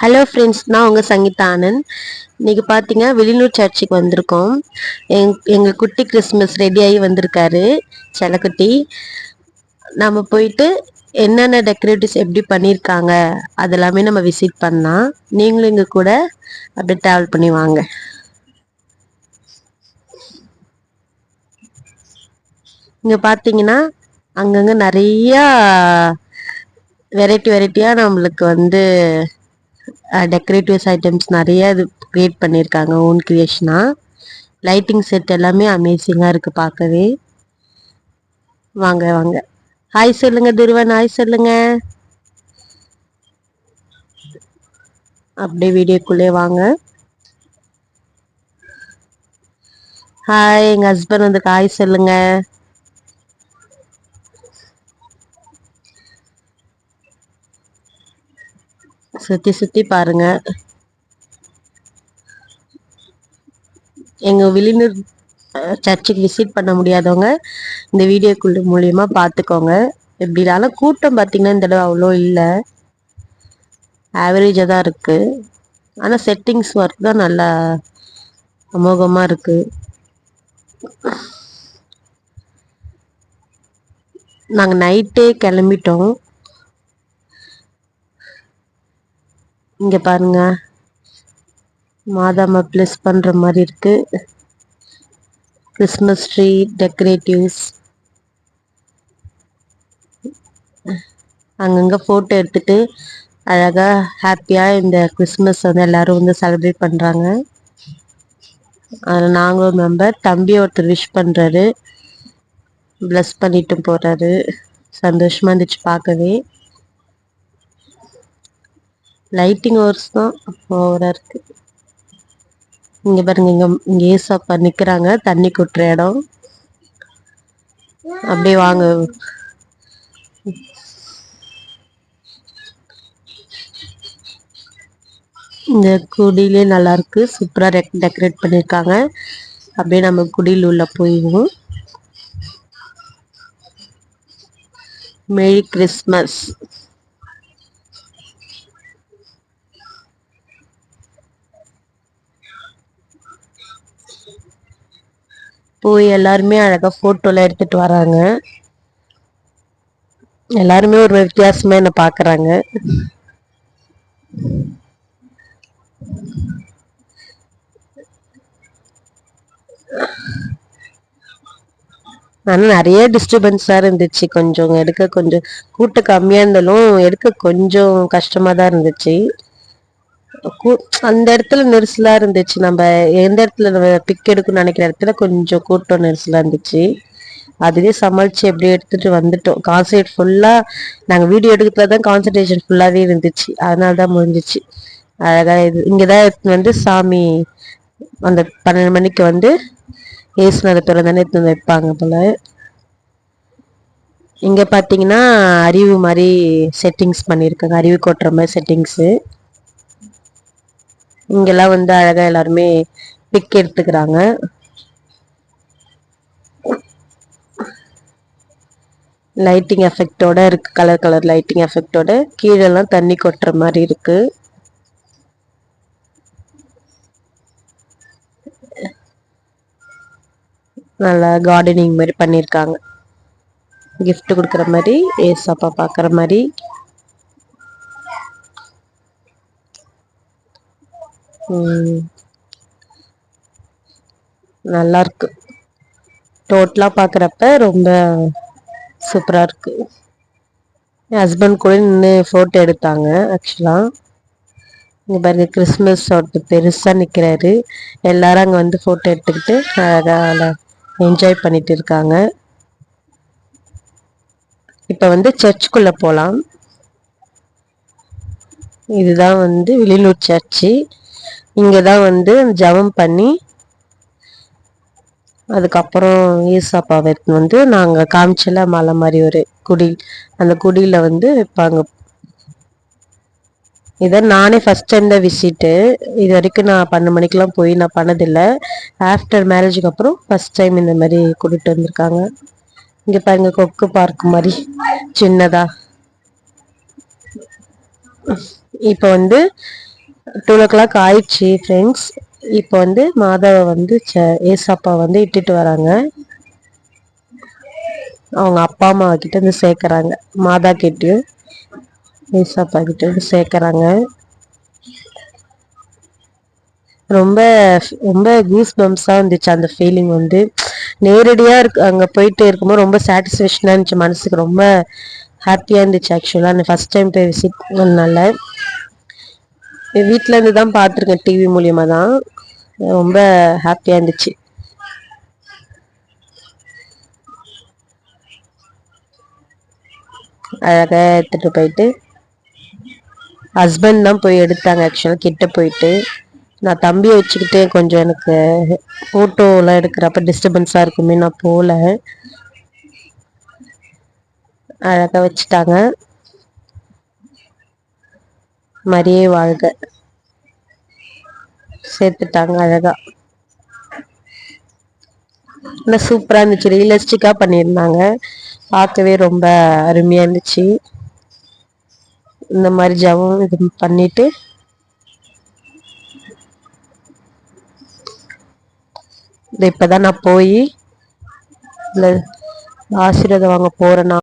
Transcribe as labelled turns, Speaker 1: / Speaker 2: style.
Speaker 1: Hello friends நான் உங்கள் சங்கீதா ஆனந்த். இன்றைக்கி பார்த்தீங்க வெளியூர் சர்ச்சுக்கு வந்திருக்கோம். எங் எங்கள் குட்டி கிறிஸ்மஸ் ரெடியாகி வந்திருக்காரு செலக்குட்டி நம்ம போயிட்டு என்னென்ன டெக்கரேட்டிவ்ஸ் எப்படி பண்ணியிருக்காங்க அதெல்லாமே நம்ம விசிட் பண்ணலாம். நீங்களும் இங்கே கூட அப்படியே ட்ராவல் பண்ணி வாங்க. இங்கே பார்த்தீங்கன்னா அங்கங்கே நிறையா வெரைட்டி வெரைட்டியாக நம்மளுக்கு வந்து டெக்கரேட்டிவ்ஸ் ஐட்டம்ஸ் நிறைய இது க்ரியேட் பண்ணியிருக்காங்க ஓன் க்ரியேஷனாக லைட்டிங் செட் எல்லாமே அமேசிங்காக இருக்குது பார்க்கவே. வாங்க வாங்க. ஹாய் சொல்லுங்க துருவன். ஹாய் சொல்லுங்க. அப்படியே வீடியோக்குள்ளே வாங்க. ஹாய் எங்கள் ஹஸ்பண்ட் வந்து ஹாய் சொல்லுங்கள் சுற்றி சுற்றி பாருங்கள் எங்கள் விழிநீர் சர்ச்சுக்கு விசிட் பண்ண முடியாதவங்க இந்த வீடியோக்குள்ள மூலியமாக பார்த்துக்கோங்க எப்படினாலும் கூட்டம் பார்த்திங்கன்னா இந்த தடவை அவ்வளோ இல்லை. ஆவரேஜாக தான் இருக்குது ஆனால் செட்டிங்ஸ் ஒர்க் தான் நல்லா அமோகமாக இருக்குது நாங்கள் நைட்டே கிளம்பிட்டோம். இங்கே பாருங்க. மாதாம ப்ளஸ் பண்ணுற மாதிரி இருக்கு. கிறிஸ்மஸ் ட்ரீ டெக்கரேட்டிவ்ஸ் அங்கங்கே ஃபோட்டோ எடுத்துட்டு அழகாக ஹாப்பியாக இந்த கிறிஸ்மஸ் வந்து எல்லோரும் வந்து செலிப்ரேட் பண்ணுறாங்க அதில் நாங்களும் மெம்பர் தம்பி ஒருத்தர் விஷ் பண்ணுறாரு ப்ளஸ் பண்ணிட்டு போகிறாரு சந்தோஷமாக இருந்துச்சு பார்க்கவே. லைட்டிங் ஒர்க்ஸ் தான் ஓவராக இருக்குது இங்கே பாருங்க இங்கே இங்கே ஏசாப்பா நிற்கிறாங்க தண்ணி கொட்டுற இடம். அப்படியே வாங்க. இந்த குடியிலே நல்லா இருக்கு. டெக் டெக்கரேட் பண்ணியிருக்காங்க அப்படியே நம்ம குடியில் உள்ள போயிடுவோம். மேரி கிறிஸ்மஸ் போய் எல்லாருமே அழகாக ஃபோட்டோலாம் எடுத்துகிட்டு வராங்க. எல்லாருமே ஒரு வித்தியாசமாக என்னை பார்க்குறாங்க ஆனால் நிறைய டிஸ்டர்பன்ஸாக இருந்துச்சு. கொஞ்சம் எடுக்க கொஞ்சம் கூட்டம் கம்மியாக இருந்தாலும் எடுக்க கொஞ்சம் கஷ்டமாக தான் இருந்துச்சு. அந்த இடத்துல நெரிசலா இருந்துச்சு. நம்ம எந்த இடத்துல நம்ம பிக் எடுக்கணும்னு நினைக்கிற இடத்துல கொஞ்சம் கூட்டம் நெரிசலா இருந்துச்சு. அதுவே சமாளிச்சு எப்படியே எடுத்துட்டு வந்துட்டோம். கான்சன்ட்ரேட் ஃபுல்லா நாங்க வீடியோ எடுக்கிறதுல தான் கான்சன்ட்ரேஷன் ஃபுல்லாவே இருந்துச்சு. அதனால தான் முடிஞ்சிச்சு. அழகா இது இங்கதான் வந்து சாமி அந்த பன்னெண்டு மணிக்கு வந்து ஏசுநாத பிறந்தானே எடுத்து வந்து வைப்பாங்க போல. இங்க பாத்தீங்கன்னா அறிவு மாதிரி செட்டிங்ஸ் பண்ணிருக்காங்க அறிவு கொட்டுற மாதிரி செட்டிங்ஸு இங்கெல்லாம் வந்து அழகா எல்லாருமே பிக் எடுத்துக்கிறாங்க. லைட்டிங் எஃபெக்டோட இருக்கு கலர் கலர் லைட்டிங் எஃபெக்டோட கீழெல்லாம் தண்ணி கொட்டுற மாதிரி இருக்கு. நல்லா கார்டனிங் மாதிரி பண்ணியிருக்காங்க கிஃப்ட் கொடுக்குற மாதிரி ஏசாப்பா பார்க்குற மாதிரி. நல்லா இருக்கு டோட்டலாக பார்க்குறப்ப ரொம்ப சூப்பராக இருக்கு. என் ஹஸ்பண்ட் கூட நின்று ஃபோட்டோ எடுத்தாங்க ஆக்சுவலாக இங்கே பாருங்க கிறிஸ்மஸ் ஒருத்தர் பெருசாக நிற்கிறாரு எல்லாரும் அங்கே வந்து ஃபோட்டோ எடுத்துக்கிட்டு அழகாக என்ஜாய் பண்ணிட்டு இருக்காங்க. இப்போ வந்து சர்ச்சுக்குள்ளே போகலாம் இதுதான் வந்து விழிலூர் சர்ச்சு இங்கே தான் வந்து ஜபம் பண்ணி அதுக்கப்புறம் ஈசாப்பாவை வந்து நாங்கள் காமிச்சல மலை மாதிரி ஒரு குடி அந்த குடியில் வந்து வைப்பாங்க. இதை நானே ஃபஸ்ட் டைம் தான் விசிட்டு இது வரைக்கும் நான் பன்னெண்டு மணிக்கெலாம் போய் நான் பண்ணதில்லை. ஆஃப்டர் மேரேஜுக்கு அப்புறம் ஃபஸ்ட் டைம் இந்த மாதிரி கூட்டிகிட்டு வந்திருக்காங்க. இங்கே பாருங்க கொக்கு பார்க் மாதிரி சின்னதாக இப்போ வந்து டூ ஓ கிளாக் ஆயிடுச்சு ஃப்ரெண்ட்ஸ் இப்போ வந்து மாதாவை வந்து ஏசாப்பா வந்து இட்டுட்டு வராங்க. அவங்க அப்பா அம்மா கிட்ட வந்து சேர்க்குறாங்க. மாதா கிட்டையும் ஏசாப்பா கிட்ட வந்து சேர்க்குறாங்க. ரொம்ப ரொம்ப கூஸ் பம்ஸாக இருந்துச்சு அந்த ஃபீலிங் வந்து. நேரடியாக இருக்கு அங்கே போயிட்டு இருக்கும்போது ரொம்ப சாட்டிஸ்ஃபேக்ஷனாக இருந்துச்சு மனசுக்கு. ரொம்ப ஹாப்பியாக இருந்துச்சு ஆக்சுவலாக அந்த ஃபஸ்ட் டைம் போய் விசிட் பண்ணனால. வீட்டில் இருந்து தான் பார்த்துருக்கேன் டிவி மூலியமாக தான் ரொம்ப ஹாப்பியாக இருந்துச்சு. அழகாக எடுத்துகிட்டு போயிட்டு ஹஸ்பண்ட் தான் போய் எடுத்தாங்க ஆக்சுவலாக கிட்ட போயிட்டு. நான் தம்பியை வச்சுக்கிட்டு கொஞ்சம் எனக்கு ஃபோட்டோலாம் எடுக்கிறப்ப டிஸ்டர்பன்ஸாக இருக்குமே நான் போகல அழகாக வச்சுட்டாங்க. மரியே வாழ்க. சேர்த்துட்டாங்க அழகா. ஆனால் சூப்பராக இருந்துச்சு. ரியலிஸ்டிக்காக பண்ணியிருந்தாங்க. பார்க்கவே ரொம்ப அருமையாக இருந்துச்சு. இந்த மாதிரி ஜவம் இது பண்ணிட்டு இப்போதான் நான் போய் ஆசீர்வாதம் வாங்க போறேன்னா